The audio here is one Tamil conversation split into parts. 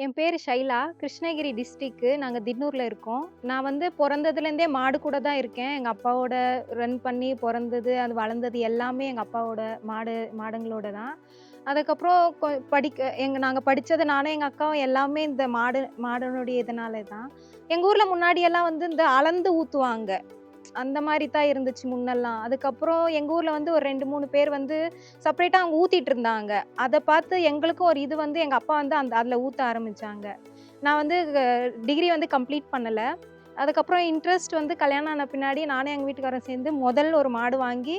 என் பேர் ஷைலா. கிருஷ்ணகிரி டிஸ்ட்ரிக்கு நாங்கள் தின்னூரில் இருக்கோம். நான் வந்து பிறந்ததுலேருந்தே மாடு கூட தான் இருக்கேன். எங்கள் அப்பாவோட ரன் பண்ணி பிறந்தது அது வளர்ந்தது எல்லாமே எங்கள் அப்பாவோட மாடு மாடுங்களோட தான். அதுக்கப்புறம் கொ- படிக்க எங்கள் நாங்கள் படித்தது நானும் எங்கள் அக்காவும் எல்லாமே இந்த மாடு மாடனுடைய இதனால தான் எங்கள் ஊரில் முன்னாடியெல்லாம் வந்து இந்த அளந்து ஊற்றுவாங்க அந்த மாதிரி தான் இருந்துச்சு முன்னெல்லாம். அதுக்கப்புறம் எங்கள் ஊரில் வந்து ஒரு ரெண்டு மூணு பேர் வந்து செப்பரேட்டாக அவங்க ஊற்றிட்டு இருந்தாங்க. அதை பார்த்து எங்களுக்கும் ஒரு இது வந்து எங்கள் அப்பா வந்து அந்த அதில் ஊற்ற ஆரம்பித்தாங்க நான் வந்து டிகிரி வந்து கம்ப்ளீட் பண்ணலை. அதுக்கப்புறம் இன்ட்ரெஸ்ட் வந்து கல்யாணம் ஆன பின்னாடி நானும் எங்கள் வீட்டுக்காரரும் சேர்ந்து முதல் ஒரு மாடு வாங்கி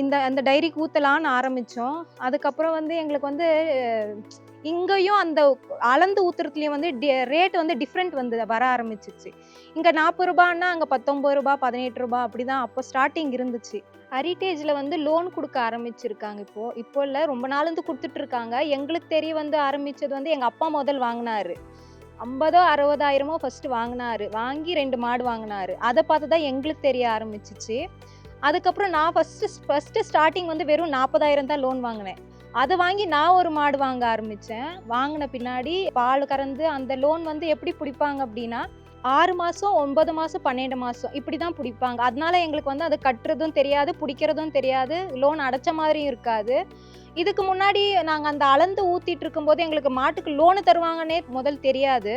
இந்த அந்த டைரிக்கு ஊற்றலான்னு ஆரம்பித்தோம் அதுக்கப்புறம் வந்து எங்களுக்கு வந்து இங்கேயும் அந்த அளந்து ஊத்துறதுலேயும் வந்து ரேட் வந்து டிஃப்ரெண்ட் வந்து வர ஆரம்பிச்சிச்சு. இங்கே நாற்பது ரூபான்னா அங்கே பத்தொம்பது ரூபா பதினெட்டு ரூபா அப்படி தான் அப்போ ஸ்டார்டிங் இருந்துச்சு. ஹரிட்டேஜில் வந்து லோன் கொடுக்க ஆரம்பிச்சிருக்காங்க இப்போது இப்போ இல்லை ரொம்ப நாள்ந்து கொடுத்துட்ருக்காங்க. எங்களுக்கு தெரிய வந்து ஆரம்பித்தது வந்து எங்கள் அப்பா முதல் வாங்கினாரு. ஐம்பதோ அறுபதாயிரமோ ஃபஸ்ட்டு வாங்கினாரு. வாங்கி ரெண்டு மாடு வாங்கினாரு. அதை பார்த்து தான் எங்களுக்கு தெரிய ஆரம்பிச்சிச்சு. அதுக்கப்புறம் நான் ஃபஸ்ட்டு ஃபஸ்ட்டு ஸ்டார்டிங் வந்து வெறும் நாற்பதாயிரம் தான் லோன் வாங்கினேன். அதை வாங்கி நான் ஒரு மாடு வாங்க ஆரம்பித்தேன் வாங்கின பின்னாடி பால் கறந்து அந்த லோன் வந்து எப்படி பிடிப்பாங்க அப்படின்னா ஆறு மாதம் ஒன்பது மாதம் பன்னெண்டு மாதம் இப்படி தான் பிடிப்பாங்க. அதனால எங்களுக்கு வந்து அது கட்டுறதும் தெரியாது பிடிக்கிறதும் தெரியாது. லோன் அடைச்ச மாதிரியும் இருக்காது. இதுக்கு முன்னாடி நாங்கள் அந்த அளந்து ஊற்றிட்டு இருக்கும்போது எங்களுக்கு மாட்டுக்கு லோனு தருவாங்கன்னே முதல் தெரியாது.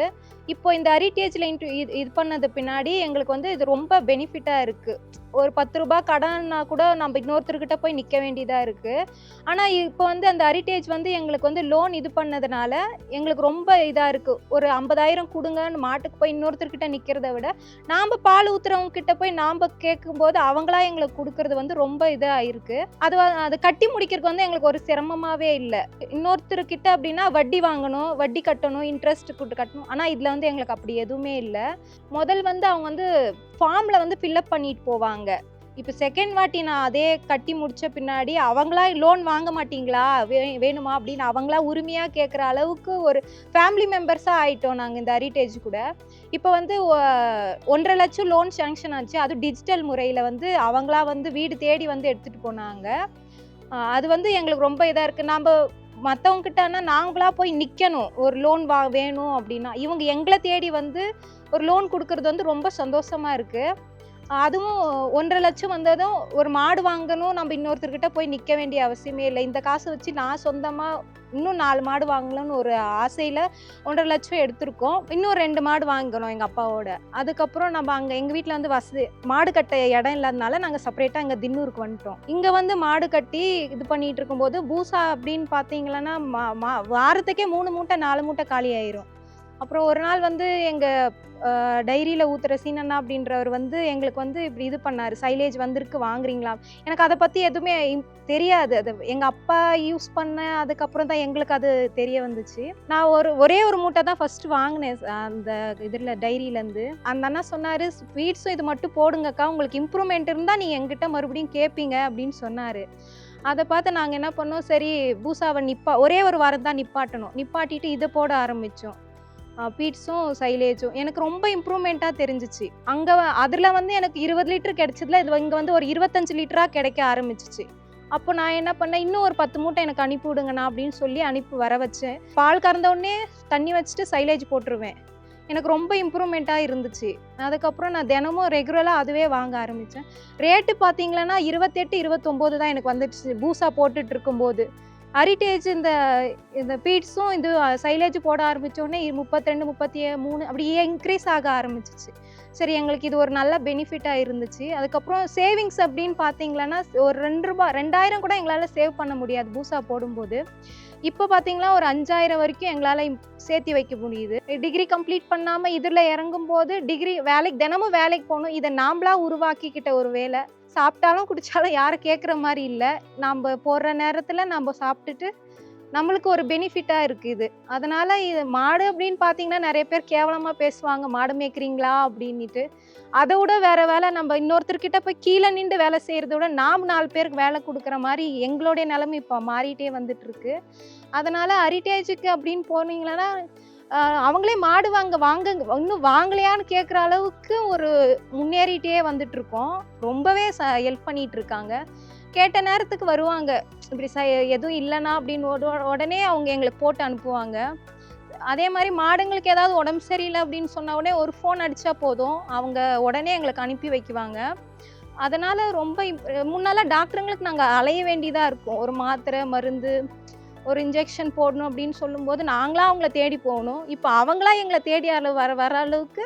இப்போ இந்த ஹரிட்டேஜில் இன்ட்டு இது இது பண்ணது பின்னாடி எங்களுக்கு வந்து இது ரொம்ப பெனிஃபிட்டாக இருக்குது ஒரு பத்து ரூபா கடன்னா கூட நம்ம இன்னொருத்தர்கிட்ட போய் நிற்க வேண்டியதாக இருக்குது ஆனால் இப்போ வந்து அந்த ஹரிட்டேஜ் வந்து எங்களுக்கு வந்து லோன் இது பண்ணதுனால எங்களுக்கு ரொம்ப இதாக இருக்குது ஒரு ஐம்பதாயிரம் கொடுங்கன்னு மாட்டுக்கு போய் இன்னொருத்தர்கிட்ட நிற்கிறத விட நாம் பால் ஊத்துறவங்க கிட்ட போய் நாம் கேட்கும்போது அவங்களா எங்களுக்கு கொடுக்கறது வந்து ரொம்ப இதாக இருக்குது அது அதை அது கட்டி முடிக்கிறதுக்கு வந்து எங்களுக்கு ஒரு சிரமமாகவே இல்லை. இன்னொருத்தர்கிட்ட அப்படின்னா வட்டி வாங்கணும் வட்டி கட்டணும் இன்ட்ரெஸ்ட் கூட்டு கட்டணும். ஆனால் இதில் வந்து எங்களுக்கு அப்படி எதுவுமே இல்லை. முதல் வந்து அவங்க வந்து ஃபார்மில் வந்து ஃபில்லப் பண்ணிட்டு போவாங்க. இப்போ செகண்ட் வாட்டி நான் அதே கட்டி முடிச்ச பின்னாடி அவங்களா லோன் வாங்க மாட்டீங்களா? வே வேணுமா? அப்படின்னு அவங்களா உரிமையாக கேட்குற அளவுக்கு ஒரு ஃபேமிலி மெம்பர்ஸாக ஆயிட்டோம் நாங்கள் இந்த ஹெரிட்டேஜ் கூட. இப்போ வந்து ஒன்றரை லட்சம் லோன் சேங்ஷன் ஆச்சு. அதுவும் டிஜிட்டல் முறையில் வந்து அவங்களா வந்து வீடு தேடி வந்து எடுத்துகிட்டு போனாங்க. அது வந்து எங்களுக்கு ரொம்ப இதாக இருக்குது நம்ம மற்றவங்க நாங்களாக போய் நிற்கணும் ஒரு லோன் வா வேணும் அப்படின்னா. இவங்க எங்களை தேடி வந்து ஒரு லோன் கொடுக்கறது வந்து ரொம்ப சந்தோஷமாக இருக்குது அதுவும் ஒன்றரை லட்சம் வந்ததும் ஒரு மாடு வாங்கணும் நம்ம இன்னொருத்தர்கிட்ட போய் நிற்க வேண்டிய அவசியமே இல்லை. இந்த காசை வச்சு நான் சொந்தமாக இன்னும் நாலு மாடு வாங்கலாம்னு ஒரு ஆசையில் ஒன்றரை லட்சம் எடுத்திருக்கோம். இன்னும் ரெண்டு மாடு வாங்கணும் எங்கள் அப்பாவோட. அதுக்கப்புறம் நம்ம அங்கே எங்கள் வீட்டில் வந்து வசதி மாடு கட்ட இடம் இல்லாதனால நாங்கள் செப்பரேட்டாக அங்கே தின்னூருக்கு வந்துட்டோம். இங்கே வந்து மாடு கட்டி இது பண்ணிட்டு இருக்கும்போது பூசா அப்படின்னு பார்த்தீங்களன்னா மா மா வாரத்துக்கே மூணு மூட்டை நாலு மூட்டை காலி ஆயிரும். அப்புறம் ஒரு நாள் வந்து எங்கள் டைரியில் ஊற்றுற சீனண்ணா அப்படின்றவர் வந்து எங்களுக்கு வந்து இப்படி இது பண்ணார். சைலேஜ் வந்திருக்கு வாங்குறீங்களா? எனக்கு அதை பற்றி எதுவுமே தெரியாது. அது எங்கள் அப்பா யூஸ் பண்ண அதுக்கப்புறம் தான் எங்களுக்கு அது தெரிய வந்துச்சு. நான் ஒரு ஒரே ஒரு மூட்டை தான் ஃபஸ்ட்டு வாங்கினேன் அந்த இதில் டைரியிலேருந்து அந்த அண்ணா சொன்னார் ஸ்வீட்ஸும் இது மட்டும் போடுங்கக்கா. உங்களுக்கு இம்ப்ரூவ்மெண்ட் இருந்தால் நீங்கள் எங்கிட்ட மறுபடியும் கேட்பீங்க அப்படின்னு சொன்னார். அதை பார்த்து நாங்கள் என்ன பண்ணோம் சரி பூசாவை நிப்பா ஒரே ஒரு வாரம் தான் நிப்பாட்டணும். நிப்பாட்டிட்டு இதை போட ஆரம்பித்தோம் பீட்ஸும் சைலேஜும். எனக்கு ரொம்ப இம்ப்ரூவ்மெண்ட்டாக தெரிஞ்சிச்சு. அங்கே அதில் வந்து எனக்கு இருபது லிட்டர் கிடைச்சதுல இது இங்கே வந்து ஒரு இருபத்தஞ்சு லிட்டராக கிடைக்க ஆரம்பிச்சிச்சு. அப்போ நான் என்ன பண்ணேன் இன்னும் ஒரு பத்து மூட்டை எனக்கு அனுப்பி விடுங்கண்ணா அப்படின்னு சொல்லி அனுப்பி வர வச்சேன். பால் கறந்த உடனே தண்ணி வச்சுட்டு சைலேஜ் போட்டுருவேன். எனக்கு ரொம்ப இம்ப்ரூவ்மெண்ட்டாக இருந்துச்சு. அதுக்கப்புறம் நான் தினமும் ரெகுலராக அதுவே வாங்க ஆரம்பித்தேன் ரேட்டு பார்த்தீங்களன்னா இருபத்தெட்டு இருபத்தொம்போது தான் எனக்கு வந்துடுச்சு பூசா போட்டுட்டு இருக்கும்போது. ஹரிட்டேஜ் இந்த இந்த பீட்ஸும் இது சைலேஜ் போட ஆரம்பித்தோடனே முப்பத்தி ரெண்டு முப்பத்தி மூணு அப்படியே இன்க்ரீஸ் ஆக ஆரம்பிச்சிச்சு. சரி எங்களுக்கு இது ஒரு நல்ல பெனிஃபிட்டாக இருந்துச்சு. அதுக்கப்புறம் சேவிங்ஸ் அப்படின்னு பார்த்தீங்களன்னா ஒரு ரெண்டு ரூபா ரெண்டாயிரம் கூட எங்களால் சேவ் பண்ண முடியாது பூசா போடும்போது. இப்போ பார்த்தீங்களா ஒரு அஞ்சாயிரம் வரைக்கும் எங்களால் சேர்த்தி வைக்க முடியுது. டிகிரி கம்ப்ளீட் பண்ணாமல் இதில் இறங்கும் போது டிகிரி வேலைக்கு தினமும் வேலைக்கு போகணும். இதை நாமளா உருவாக்கிக்கிட்ட ஒரு வேலை. சாப்பிட்டாலும் குடித்தாலும் யாரும் கேட்குற மாதிரி இல்லை. நம்ம போடுற நேரத்தில் நம்ம சாப்பிட்டுட்டு நம்மளுக்கு ஒரு பெனிஃபிட்டாக இருக்குது இது. அதனால் இது மாடு அப்படின்னு பார்த்தீங்கன்னா நிறைய பேர் கேவலமாக பேசுவாங்க மாடு மேய்க்கிறீங்களா? அப்படின்ட்டு அதை விட வேறு வேலை நம்ம இன்னொருத்தர்கிட்ட போய் கீழே நின்று வேலை செய்கிறத விட நாம் நாலு பேருக்கு வேலை கொடுக்குற மாதிரி எங்களுடைய நிலைமை இப்போ மாறிட்டே வந்துட்டுருக்கு அதனால் ஹரிட்டேஜுக்கு அப்படின்னு போனீங்கன்னா அவங்களே மாடு வாங்க வாங்க இன்னும் வாங்கலையான்னு கேட்குற அளவுக்கு ஒரு முன்னேறிட்டே வந்துட்ருக்கோம் ரொம்பவே ச ஹெல்ப் பண்ணிகிட்டு இருக்காங்க கேட்ட நேரத்துக்கு வருவாங்க. இப்படி ச எதுவும் இல்லைனா அப்படின்னு உட- உடனே அவங்க எங்களுக்கு போட்டு அனுப்புவாங்க. அதே மாதிரி மாடுங்களுக்கு ஏதாவது உடம்பு சரியில்லை அப்படின்னு சொன்ன உடனே ஒரு ஃபோன் அடித்தா போதும். அவங்க உடனே எங்களுக்கு அனுப்பி வைக்குவாங்க. அதனால் ரொம்ப முன்னெல்லாம் டாக்டருங்களுக்கு நாங்கள் அலைய வேண்டியதாக இருக்கும். ஒரு மாத்திரை மருந்து ஒரு இன்ஜெக்ஷன் போடணும் அப்படின்னு சொல்லும்போது நாங்களாம் அவங்கள தேடி போகணும். இப்போ அவங்களாம் எங்களை தேடி அளவு வர வர அளவுக்கு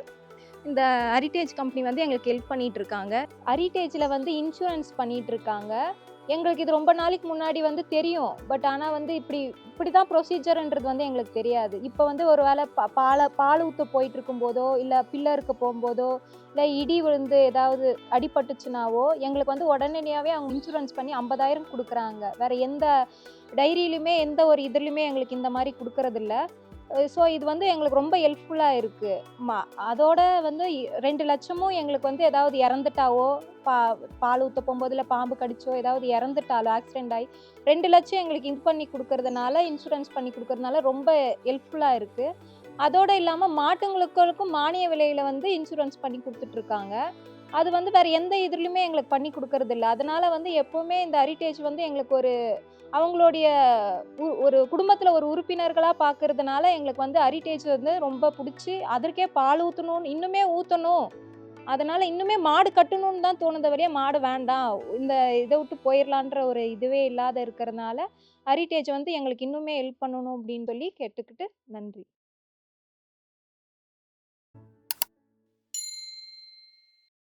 இந்த ஹரிட்டேஜ் கம்பெனி வந்து எங்களுக்கு ஹெல்ப் பண்ணிகிட்ருக்காங்க ஹரிட்டேஜில் வந்து இன்சூரன்ஸ் பண்ணிகிட்ருக்காங்க இருக்காங்க. எங்களுக்கு இது ரொம்ப நாளைக்கு முன்னாடி வந்து தெரியும். பட் ஆனால் வந்து இப்படி இப்படி தான் ப்ரொசீஜர்ன்றது வந்து எங்களுக்கு தெரியாது. இப்போ வந்து ஒரு வேளை பா பாலை பால் ஊற்ற போயிட்டு இருக்கும்போதோ இல்லை பில்லருக்கு போகும்போதோ இல்லை இடி விழுந்து ஏதாவது அடிபட்டுச்சுனாவோ எங்களுக்கு வந்து உடனடியாகவே அவங்க இன்சூரன்ஸ் பண்ணி ஐம்பதாயிரம் கொடுக்குறாங்க. வேற எந்த டைரியிலுமே எந்த ஒரு இதுலையுமே எங்களுக்கு இந்த மாதிரி கொடுக்கறதில்ல. ஸோ இது வந்து எங்களுக்கு ரொம்ப ஹெல்ப்ஃபுல்லாக இருக்குது மா அதோட வந்து ரெண்டு லட்சமும் எங்களுக்கு வந்து ஏதாவது இறந்துட்டாவோ பா பால் ஊற்ற போகும்போது இல்லை பாம்பு கடிச்சோ ஏதாவது இறந்துட்டாலோ ஆக்சிடென்ட் ஆகி ரெண்டு லட்சம் எங்களுக்கு இது பண்ணி கொடுக்கறதுனால இன்சூரன்ஸ் பண்ணி கொடுக்கறதுனால ரொம்ப ஹெல்ப்ஃபுல்லாக இருக்குது அதோடு இல்லாமல் மாட்டுங்களுக்கும் மானிய விலையில் வந்து இன்சூரன்ஸ் பண்ணி கொடுத்துட்ருக்காங்க அது வந்து வேறு எந்த இதுலையுமே எங்களுக்கு பண்ணி கொடுக்கறது இல்லை. அதனால் வந்து எப்போவுமே இந்த ஹெரிட்டேஜ் வந்து எங்களுக்கு ஒரு அவங்களுடைய உ- ஒரு குடும்பத்தில் ஒரு உறுப்பினர்களாக பார்க்கறதுனால எங்களுக்கு வந்து ஹெரிட்டேஜ் வந்து ரொம்ப பிடிச்சி அதற்கே பால் ஊற்றணும்னு இன்னுமே ஊற்றணும் அதனால் இன்னுமே மாடு கட்டணும்னு தான் தோணுத மாடு வேண்டாம். இந்த இதை விட்டு போயிடலான்ற ஒரு இதுவே இல்லாத இருக்கிறதுனால ஹெரிட்டேஜ் வந்து எங்களுக்கு இன்னுமே ஹெல்ப் பண்ணணும் அப்படின்னு சொல்லி கேட்டுக்கிட்டு நன்றி.